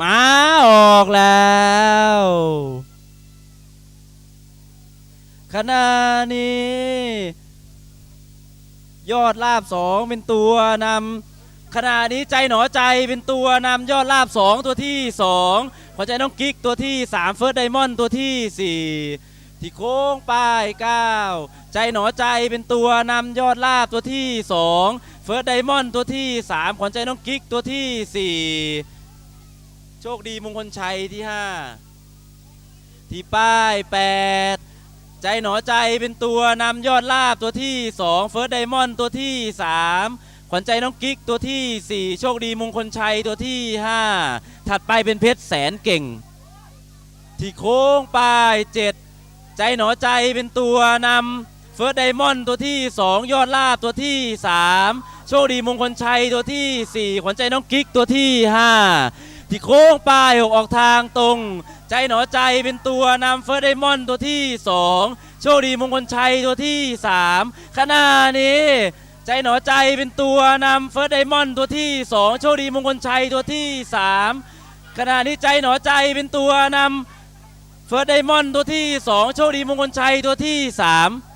มาออกแล้ว ขณะนี้ ยอดลาบสองเป็นตัวนำขณะนี้ใจหนอใจเป็นตัวนำยอดลาบสองตัวที่สองขวัญใจน้องกิ๊กตัวที่สามเฟิร์สไดมอนด์ตัวที่สี่ที่โค้งป้ายเก้าใจหนอใจเป็นตัวนำยอดลาบตัวที่สองเฟิร์สไดมอนด์ตัวที่สามขวัญใจน้องกิ๊กตัวที่สี่ โชคดีมงคลชัยที่ห้าที่ป้ายแปดใจหนอใจเป็นตัวนำยอดลาบตัวที่ 2 เฟิร์สไดมอนด์ตัวที่ 3 ขวัญใจน้องกิ๊กตัวที่ 4 โชคดีมงคลชัยตัวที่ 5 ถัดไปเป็นเพชรแสนเก่ง ที่โค้งปลาย 7 ใจหนอใจเป็นตัวนำเฟิร์สไดมอนด์ตัวที่ 2 ยอดลาบตัวที่ 3 โชคดีมงคลชัยตัวทีสี่4 ขวัญใจน้องกิ๊กตัวที่ 5 ที่โค้งปลายหกออกทางตรง ใจหนอใจเป็นตัวนำเฟิร์สไดมอนด์ตัวที่ 2 โชคดีมงคลชัยตัวที่ 3 ขณะนี้ใจหนอใจเป็นตัวนำเฟิร์สไดมอนด์ตัวที่ 2 โชคดีมงคลชัยตัวที่ 3 ขณะนี้ใจหนอใจเป็นตัวนำเฟิร์สไดมอนด์ตัวที่ 2 โชคดีมงคลชัยตัวที่ 3